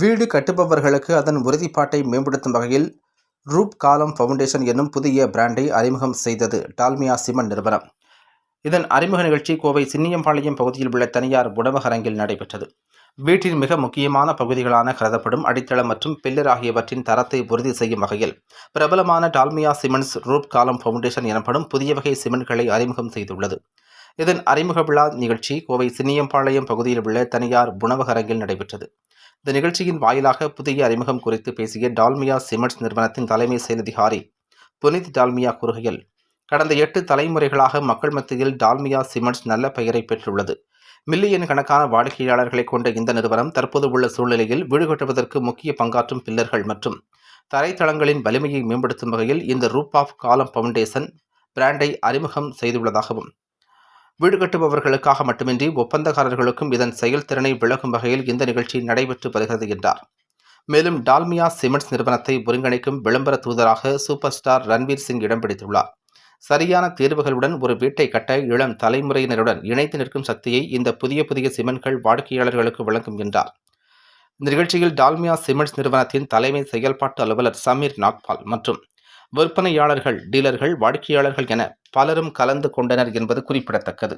வீடு கட்டுபவர்களுக்கு அதன் உறுதிப்பாட்டை மேம்படுத்தும் வகையில் ரூப் காலம் ஃபவுண்டேஷன் என்னும் புதிய பிராண்டை அறிமுகம் செய்தது டால்மியா சிமெண்ட் நிறுவனம். இதன் அறிமுக நிகழ்ச்சி கோவை சின்னியம்பாளையம் பகுதியில் உள்ள தனியார் உணவகரங்கில் நடைபெற்றது. வீட்டின் மிக முக்கியமான பகுதிகளான கருதப்படும் அடித்தளம் மற்றும் பில்லர் ஆகியவற்றின் தரத்தை உறுதி செய்யும் வகையில் பிரபலமான டால்மியா சிமெண்ட்ஸ் ரூப் காலம் ஃபவுண்டேஷன் எனப்படும் புதிய வகை சிமெண்ட்களை அறிமுகம் செய்துள்ளது. இதன் அறிமுக விழா நிகழ்ச்சி கோவை சின்னியம்பாளையம் பகுதியில் உள்ள தனியார் உணவகரங்கில் நடைபெற்றது. இந்த நிகழ்ச்சியின் வாயிலாக புதிய அறிமுகம் குறித்து பேசிய டால்மியா சிமெண்ட்ஸ் நிறுவனத்தின் தலைமை செயலதிகாரி புனித் டால்மியா கூறுகையில் கடந்த எட்டு தலைமுறைகளாக மக்கள் மத்தியில் டால்மியா சிமெண்ட்ஸ் நல்ல பெயரை பெற்றுள்ளது. மில்லியன் கணக்கான வாடிக்கையாளர்களை கொண்ட இந்த நிறுவனம் தற்போது உள்ள சூழ்நிலையில் வீடு கட்டுவதற்கு முக்கிய பங்காற்றும் பில்லர்கள் மற்றும் தரைத்தளங்களின் வலிமையை மேம்படுத்தும் வகையில் இந்த ரூப் ஆஃப் காலம் ஃபவுண்டேஷன் பிராண்டை அறிமுகம் செய்துள்ளதாகவும் வீடு கட்டுபவர்களுக்காக மட்டுமின்றி ஒப்பந்தக்காரர்களுக்கும் இதன் செயல்திறனை விளக்கும் வகையில் இந்த நிகழ்ச்சி நடைபெற்று வருகிறது என்றார். மேலும் டால்மியா சிமெண்ட்ஸ் நிறுவனத்தை ஒருங்கிணைக்கும் விளம்பர தூதராக சூப்பர் ஸ்டார் ரன்வீர் சிங் இடம் பிடித்துள்ளார். சரியான தேர்வுகளுடன் ஒரு வீட்டை கட்ட இளம் தலைமுறையினருடன் இணைத்து நிற்கும் சக்தியை இந்த புதிய புதிய சிமெண்ட்கள் வாடிக்கையாளர்களுக்கு வழங்கும் என்றார். இந்த நிகழ்ச்சியில் டால்மியா சிமெண்ட்ஸ் நிறுவனத்தின் தலைமை செயல்பாட்டு அலுவலர் சமீர் நாக்பால் மற்றும் விற்பனையாளர்கள் டீலர்கள் வாடிக்கையாளர்கள் என பலரும் கலந்து கொண்டனர் என்பது குறிப்பிடத்தக்கது.